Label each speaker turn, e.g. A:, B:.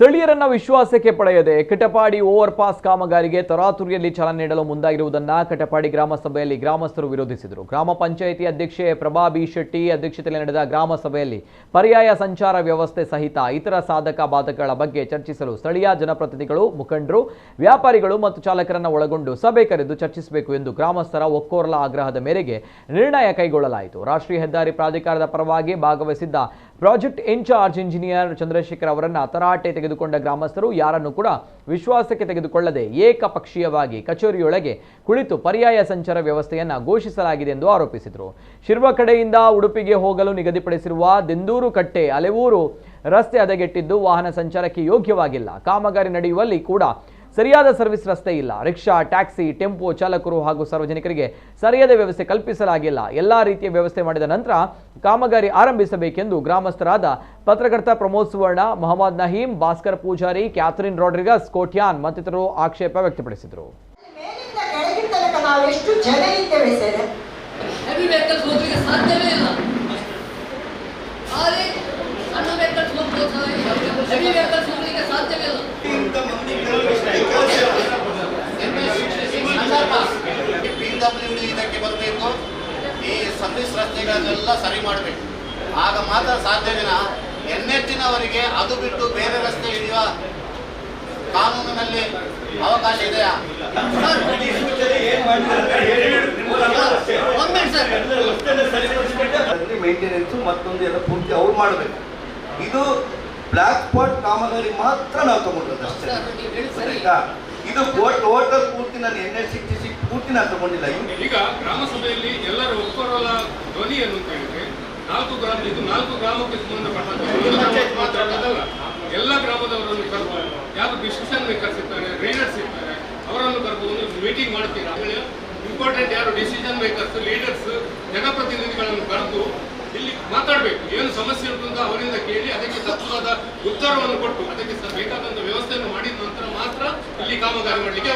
A: ಸ್ಥಳೀಯರನ್ನ ವಿಶ್ವಾಸಕ್ಕೆ ಪಡೆಯದೆ Katapadi over pass ಕಾಮಗಾರಿಗೆ ತರಾತುರಿಯಲ್ಲಿ ಚಾಲನೆ ನೀಡಲು ಮುಂದಾಗಿರುವುದನ್ನು ಕಟಪಾಡಿ ಗ್ರಾಮ ಸಭೆಯಲ್ಲಿ ಗ್ರಾಮಸ್ಥರು ವಿರೋಧಿಸಿದರು. ಗ್ರಾಮ ಪಂಚಾಯಿತಿ ಅಧ್ಯಕ್ಷೆ ಪ್ರಭಾ ಬಿ ಶೆಟ್ಟಿ ಅಧ್ಯಕ್ಷತೆಯಲ್ಲಿ ನಡೆದ ಗ್ರಾಮ ಸಭೆಯಲ್ಲಿ ಪರ್ಯಾಯ ಸಂಚಾರ ವ್ಯವಸ್ಥೆ ಸಹಿತ ಇತರ ಸಾಧಕ ಬಾಧಕಗಳ ಬಗ್ಗೆ ಚರ್ಚಿಸಲು ಸ್ಥಳೀಯ ಜನಪ್ರತಿನಿಧಿಗಳು, ಮುಖಂಡರು, ವ್ಯಾಪಾರಿಗಳು ಮತ್ತು ಚಾಲಕರನ್ನ ಒಳಗೊಂಡು ಸಭೆ ಕರೆದು ಚರ್ಚಿಸಬೇಕು ಎಂದು ಗ್ರಾಮಸ್ಥರ ಒಕ್ಕೋರ್ಲ ಆಗ್ರಹದ ಮೇರೆಗೆ ನಿರ್ಣಯ ಕೈಗೊಳ್ಳಲಾಯಿತು. ರಾಷ್ಟ್ರೀಯ ಹೆದ್ದಾರಿ ಪ್ರಾಧಿಕಾರದ ಪರವಾಗಿ ಭಾಗವಹಿಸಿದ್ದ ಪ್ರಾಜೆಕ್ಟ್ ಇನ್ಚಾರ್ಜ್ ಇಂಜಿನಿಯರ್ ಚಂದ್ರಶೇಖರ್ ಅವರನ್ನ ತರಾಟೆ ತೆಗೆದುಕೊಂಡ ಗ್ರಾಮಸ್ಥರು ಯಾರನ್ನು ಕೂಡ ವಿಶ್ವಾಸಕ್ಕೆ ತೆಗೆದುಕೊಳ್ಳದೆ ಏಕಪಕ್ಷೀಯವಾಗಿ ಕಚೇರಿಯೊಳಗೆ ಕುಳಿತು ಪರ್ಯಾಯ ಸಂಚಾರ ವ್ಯವಸ್ಥೆಯನ್ನು ಘೋಷಿಸಲಾಗಿದೆ ಎಂದು ಆರೋಪಿಸಿದರು. ಶಿರ್ವ ಕಡೆಯಿಂದ ಉಡುಪಿಗೆ ಹೋಗಲು ನಿಗದಿಪಡಿಸಿರುವ ದೆಂದೂರು ಕಟ್ಟೆ ಅಲೆವೂರು ರಸ್ತೆ ಹದಗೆಟ್ಟಿದ್ದು ವಾಹನ ಸಂಚಾರಕ್ಕೆ ಯೋಗ್ಯವಾಗಿಲ್ಲ. ಕಾಮಗಾರಿ ನಡೆಯುವಲ್ಲಿ ಕೂಡ ಸರಿಯಾದ ಸರ್ವಿಸ್ ರಸ್ತೆ ಇಲ್ಲ. ರಿಕ್ಷಾ ಟ್ಯಾಕ್ಸಿ ಟೆಂಪೋ ಚಾಲಕರು ಹಾಗೂ ಸಾರ್ವಜನಿಕರಿಗೆ ಸರಿಯಾದ ವ್ಯವಸ್ಥೆ ಕಲ್ಪಿಸಲಾಗಿಲ್ಲ. ಎಲ್ಲ ರೀತಿಯ ವ್ಯವಸ್ಥೆ ಮಾಡಿದ ನಂತರ ಕಾಮಗಾರಿ ಆರಂಭಿಸಬೇಕೆಂದು ಗ್ರಾಮಸ್ಥರಾದ ಪತ್ರಕರ್ತ ಪ್ರಮೋದ್ ಸುವರ್ಣ ಮೊಹಮ್ಮದ್ ನಹೀಂ ಭಾಸ್ಕರ್ ಪೂಜಾರಿ ಕ್ಯಾಥರಿನ್ ರಾಡ್ರಿಗಸ್ ಕೋಟ್ಯಾನ್ ಮತ್ತಿತರರು ಆಕ್ಷೇಪ ವ್ಯಕ್ತಪಡಿಸಿದರು.
B: ಮೇಲಿಂದ ಕೆಳಗಿನ
C: ಈ ಸರ್ವಿಸ್ ರಸ್ತೆಗಳನ್ನೆಲ್ಲ ಸರಿ ಮಾಡಬೇಕು. ಆಗ ಮಾತ್ರ ಸಾಧ್ಯವಿನ ಎನ್ನೆಚ್ಚಿನವರಿಗೆ ಅದು ಬಿಟ್ಟು ಬೇರೆ ರಸ್ತೆ ಹಿಡಿಯುವ ಕಾನೂನಿನಲ್ಲಿ ಅವಕಾಶ ಇದೆಯಾ?
D: ಮೇಂಟೆನೆನ್ಸ್ ಮತ್ತೊಂದು ಎಲ್ಲ ಪೂರ್ತಿ ಅವ್ರು ಮಾಡಬೇಕು. ಇದು ಬ್ಲ್ಯಾಕ್ ಸ್ಪಾಟ್ ಕಾಮಗಾರಿ ಮಾತ್ರ ನಾವು ತಗೊಂಡದ್ದು ಅಷ್ಟೇ. ಇದು ಟೋಟಲ್ ಪೂರ್ತಿ ನಾನು ಎನ್ ಎಸ್ ಸಿಕ್ಸ್ಟಿ ಸಿಕ್ಸ್ ಪೂರ್ತಿ ನಾನು ತಗೊಂಡಿಲ್ಲ.
E: ಈಗ ಗ್ರಾಮ ಸಭೆಯಲ್ಲಿ ಎಲ್ಲರ ಧ್ವನಿ ಅಂತ ಹೇಳಿದ್ರೆ ನಾಲ್ಕು ಗ್ರಾಮ ಇದು ನಾಲ್ಕು ಗ್ರಾಮಕ್ಕೆ ಸಂಬಂಧಪಟ್ಟಂತ ಅಲ್ಲ. ಎಲ್ಲ ಗ್ರಾಮದವರನ್ನು ಕರ್ಬೋದು ಯಾರು ಡಿಸಿಷನ್ ಮೇಕರ್ಸ್ ಇರ್ತಾರೆ ರೈಡರ್ಸ್ ಇರ್ತಾರೆ ಅವರನ್ನು ಕರ್ಕೊಂಡು ಮೀಟಿಂಗ್ ಮಾಡ್ತೀರಾ? ಇಂಪಾರ್ಟೆಂಟ್ ಯಾರು ಡಿಸಿಷನ್ ಮೇಕರ್ಸ್ ಲೀಡರ್ಸ್ ಜನಪ್ರತಿನಿಧಿಗಳನ್ನು ಕರೆದು ಇಲ್ಲಿ ಮಾತಾಡಬೇಕು. ಏನು ಸಮಸ್ಯೆ ಉಂಟು ಅಂತ ಅವರಿಂದ ಕೇಳಿ ಅದಕ್ಕೆ ತಪ್ಪಾದ ಉತ್ತರವನ್ನು ಕೊಟ್ಟು ಅದಕ್ಕೆ ಬೇಕಾದಂತಹ ಬೇಕಾದಂತ ವ್ಯವಸ್ಥೆಯನ್ನು ಮಾಡಿದ ನಂತರ ಮಾತ್ರ ಇಲ್ಲಿ ಕಾಮಗಾರಿ ಮಾಡಲಿಕ್ಕೆ